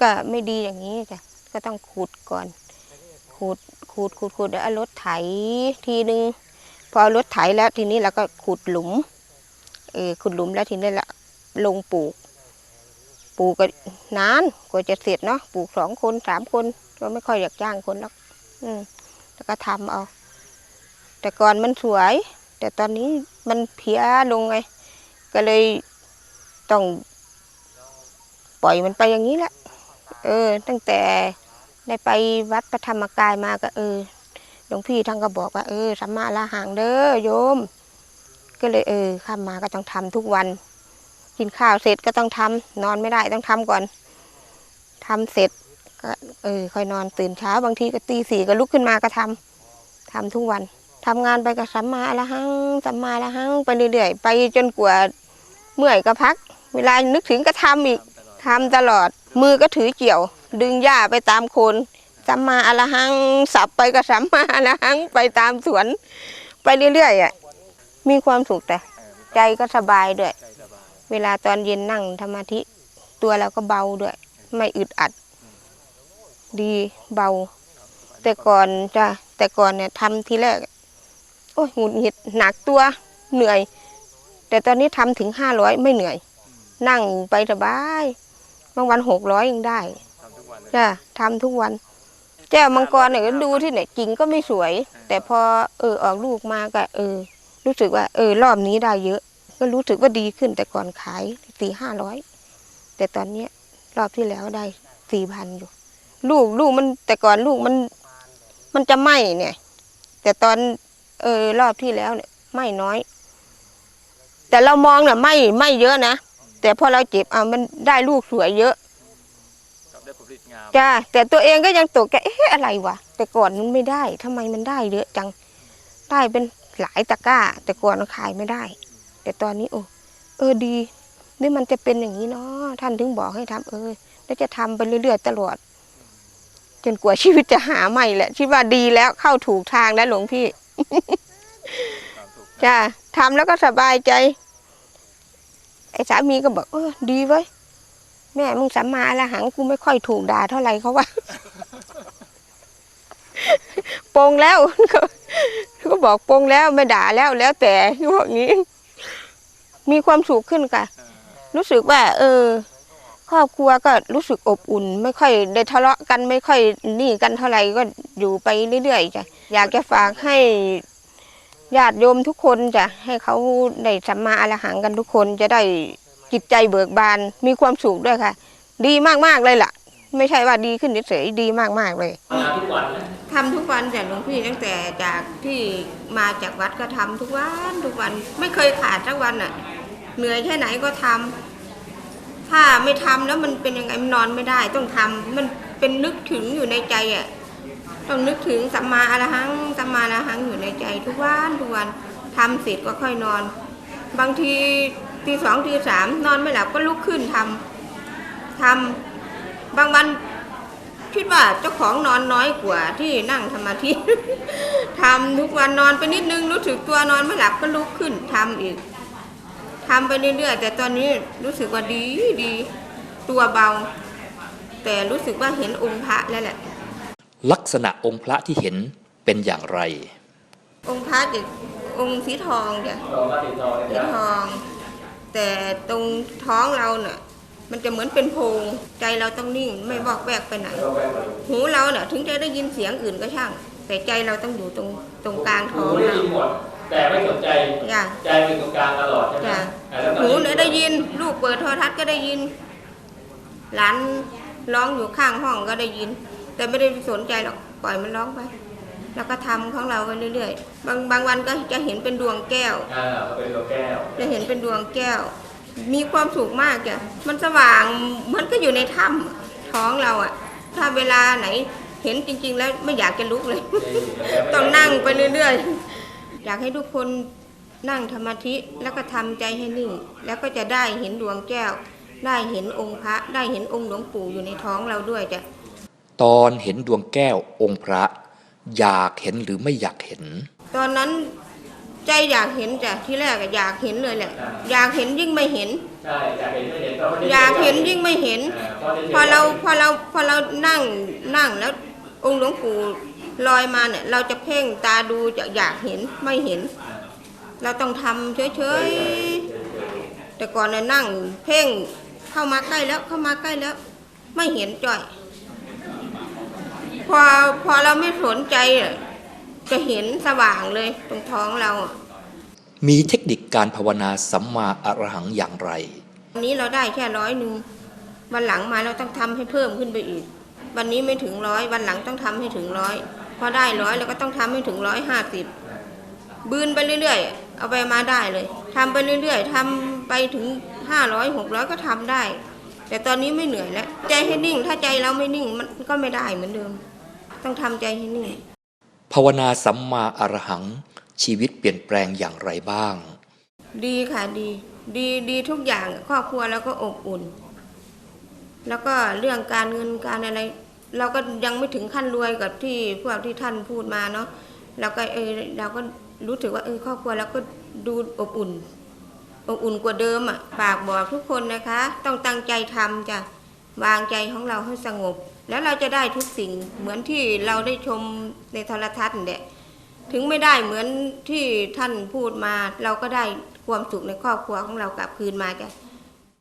ก็ไม่ดีอย่างนี้จ้ะก็ต้องขุดก่อน ขุดขุดขุดขุดแล้วเอารถไถทีนึงพอเอารถไถแล้วทีนี้เราก็ขุดหลุมเออขุดหลุมแล้วทีนี้ละลงปลูก ปลูกก็นานกว่าจะเสร็จเนาะปลูกสองคนสามคนก็ไม่ค่อยอยากจ้างคนหรอกอืมแล้วก็ทำเอา แต่ก่อนมันสวย แต่ตอนนี้มันเพลียลงไง ก็เลยต้องปล่อยมันไปอย่างนี้แหละ เออ ตั้งแต่ได้ไปวัดพระธรรมกายมาก็เออหลวงพี่ท่านก็บอกว่า เออสัมมาละหังเด้อโยม ก็เลยเออข้ามมาก็ต้องทำทุกวัน กินข้าวเสร็จก็ต้องทำนอนไม่ได้ต้องทำก่อนทำเสร็จก็เออค่อยนอนตื่นเช้าบางทีก็ตีสี่ก็ลุกขึ้นมาก็ทำทำทุกวันทำงานไปก็สัมมาละหังสัมมาละหังไปเรื่อยๆไปจนกว่าเมื่อยก็พัก เวลานึกถึงก็ทำอีกทำตลอด มือก็ถือเกี่ยว ดึงหญ้าไปตามโคนสัมมาอรหังสับไปก็สัมมาอรหังไปตามสวน ไปเรื่อยๆอะมีความสุขแต่ใจก็สบายด้วย เวลาตอนเย็นนั่งธรรมาธิ ตัวเราก็เบาด้วย ไม่อึดอัด ดีเบา แต่ก่อนจ้ะแต่ก่อนเนี่ยทำทีแรก โอ้ยหงุดหงิดหนักตัวเหนื่อย แต่ตอนนี้ทำถึงห้าร้อยไม่เหนื่อย นั่งไปสบาย บางวันหกร้อยยังได้ทำทุกวันเลยจ้ะทำทุกวันแก้วมังกรเนี่ยก็ดูที่ไหนกิ่งก็ไม่สวย แต่พอเออออกลูกมาก็เออ รู้สึกว่า เออ รอบนี้ได้เยอะ ก็รู้สึกว่าดีขึ้นแต่ก่อนขายสี่ห้าร้อยแต่ตอนเนี้ยรอบที่แล้วได้สี่พันอยู่ ลูกลูกมันแต่ก่อนลูกมัน มันจะไหมเนี่ย แต่ตอน เออ รอบที่แล้วเนี่ยไหมน้อย แต่เรามองเนี่ยไหมไหมเยอะนะ แต่พอเราเจ็บเอามันได้ลูกสวยเยอะกับได้ผลผลิตงามจ้าแต่ตัวเองก็ยังตกใจเอ๊ะอะไรวะแต่ก่อนมันไม่ได้ทำไมมันได้เยอะจังได้เป็นหลายตะกร้า แต่ก่อนมันขายไม่ได้ แต่ตอนนี้โอ้เออดีนี่มันจะเป็นอย่างนี้เนาะท่านถึงบอกให้ทำเออแล้วจะทำไปเรื่อยๆตลอด จนกว่าชีวิตจะหาใหม่แหละคิดว่าดีแล้วเข้าถูกทางแล้วหลวงพี่ความสุขจ้าทำแล้วก็สบายใจ ไอ้สามีก็บอกเออดีเว้ยแม่มึงสัมมาละหังกูไม่ค่อยถูกด่าเท่าไหร่เขาว่าโปงแล้วก็บอกโปงแล้วไม่ด่าแล้วแล้วแต่พวกนี้ มีความสุขขึ้นค่ะ รู้สึกว่า เออ ครอบครัวก็รู้สึกอบอุ่น ไม่ค่อยได้ทะเลาะกันไม่ค่อยนี่กันเท่าไหร่ก็อยู่ไปเรื่อยๆจ้ะอยากจะฝากให้ ญาติโยมทุกคนจะให้เขาได้สัมมาอรหังกันทุกคนจะได้จิตใจเบิกบานมีความสุขด้วยค่ะ ดีมากๆเลยล่ะ ไม่ใช่ว่าดีขึ้นเฉยๆดีมากๆเลยทำทุกวันทำทุกวันจากหลวงพี่ตั้งแต่จากที่มาจากวัดก็ทำทุกวันทุกวันไม่เคยขาดสักวันอะ เหนื่อยแค่ไหนก็ทำถ้าไม่ทำแล้วมันเป็นยังไงมันนอนไม่ได้ต้องทำมันเป็นนึกถึงอยู่ในใจอะต้องนึกถึงสัมมาอรหัง สัมมาอรหังอยู่ในใจทุกวันทุกวันทำเสร็จก็ค่อยนอน บางทีตีสองตีสามนอนไม่หลับก็ลุกขึ้นทำทำบางวันคิดว่าเจ้าของนอนน้อยกว่าที่นั่งสมาธิทำทุกวันนอนไปนิดนึงรู้สึกตัวนอนไม่หลับก็ลุกขึ้นทำอีกทำไปเรื่อยๆแต่ตอนนี้รู้สึกว่าดีดีตัวเบา แต่รู้สึกว่าเห็นองค์พระแล้วแหละ ลักษณะองค์พระที่เห็น เป็นอย่างไร องค์พระจะองค์สีทองจ้ะรอมาติดต่อเลยสีทอง แต่ตรงท้องเราเน่ะมันจะเหมือนเป็นโพรงใจเราต้องนิ่งไม่บอกแวกไปไหน หูเราเนี่ยถึงจะได้ยินเสียงอื่นก็ช่าง แต่ใจเราต้องอยู่ตรงตรงกลางหูท้องได้เรายินหมดแต่ไม่สนใจจ้ะใจเป็นตรงกลางตลอดใช่ไหมจ้ะแล้วตอนหูนี้เนี่ยได้ยินลูกเปิดโทรทัศน์ก็ได้ยิน หลานร้องอยู่ข้างห้องก็ได้ยิน แต่ไม่ได้สนใจหรอกปล่อยมันร้องไป แล้วก็ทำของเราไปเรื่อยๆ บางบางวันก็จะเห็นเป็นดวงแก้วอ่าเขาเป็นตัวแก้ว จะเห็นเป็นดวงแก้ว มีความสุขมากจ้ะมันสว่างเหมันก็อยู่ในถ้ำท้องเราอะถ้าเวลาไหนเห็นจริง ๆ แล้วไม่อยากจะลุกเลย ต้องนั่งไปเรื่อยๆ อยากให้ทุกคนนั่งธรรมธิแล้วก็ทำใจให้นิ่ง แล้วก็จะได้เห็นดวงแก้ว ได้เห็นองค์พระ ได้เห็นองค์หลวงปู่อยู่ในท้องเราด้วยจ้ะตอนเห็นดวงแก้วองค์พระ อยากเห็นหรือไม่อยากเห็น ตอนนั้นใจอยากเห็นจ้ะที่แรกอะอยากเห็นเลยแหละ อยากเห็นยิ่งไม่เห็น ใช่อยากเห็นไม่เห็นก็ไม่ได้อยากเห็นยิ่งไม่เห็นเออเพราะได้พอเราพอเราพอเรานั่งนั่งแล้วองค์หลวงปู่ลอยมาเนี่ย เราจะเพ่งตาดูจะอยากเห็นไม่เห็น เราต้องทำเฉยๆแต่ก่อนเนี่ยนั่ง เพ่งเข้ามาใกล้แล้วเข้ามาใกล้แล้ว ไม่เห็นจ่อย พอพอเราไม่สนใจอะจะเห็นสว่างเลยตรงท้องเราอะมีเทคนิคการภาวนาสัมมาอรหังอย่างไรวันนี้เราได้แค่ร้อยหนึ่งวันหลังมาเราต้องทำให้เพิ่มขึ้นไปอีก วันนี้ไม่ถึงร้อยวันหลังต้องทำให้ถึงร้อยพอได้ร้อยเราก็ต้องทำให้ถึงร้อยห้าสิบบืนไปเรื่อยๆ เอาไปมาได้เลยทำไปเรื่อยๆทำไปถึงห้าร้อยหกร้อยก็ทำได้ แต่ตอนนี้ไม่เหนื่อยแล้วใจให้นิ่ง ถ้าใจเราไม่นิ่งมันก็ไม่ได้เหมือนเดิม ต้องทำใจให้นิ่งภาวนาสัมมาอรหัง ชีวิตเปลี่ยนแปลงอย่างไรบ้าง ดีค่ะดี ดีดีทุกอย่างครอบครัวเราก็อบอุ่น แล้วก็เรื่องการเงินการอะไร เราก็ยังไม่ถึงขั้นรวยกับที่พวกที่ท่านพูดมาเนาะเราก็เออเราก็รู้สึกว่าเออครอบครัวเราก็ดูอบอุ่นอบอุ่นกว่าเดิมอะฝากบอกทุกคนนะคะ ต้องตั้งใจทำจ้ะ วางใจของเราให้สงบ แล้วเราจะได้ทุกสิ่งเหมือนที่เราได้ชมในโทรทัศน์นี่ยถึงไม่ได้เหมือนที่ท่านพูดมา เราก็ได้ความสุขในครอบครัวของเรากลับคืนมาจ้ะ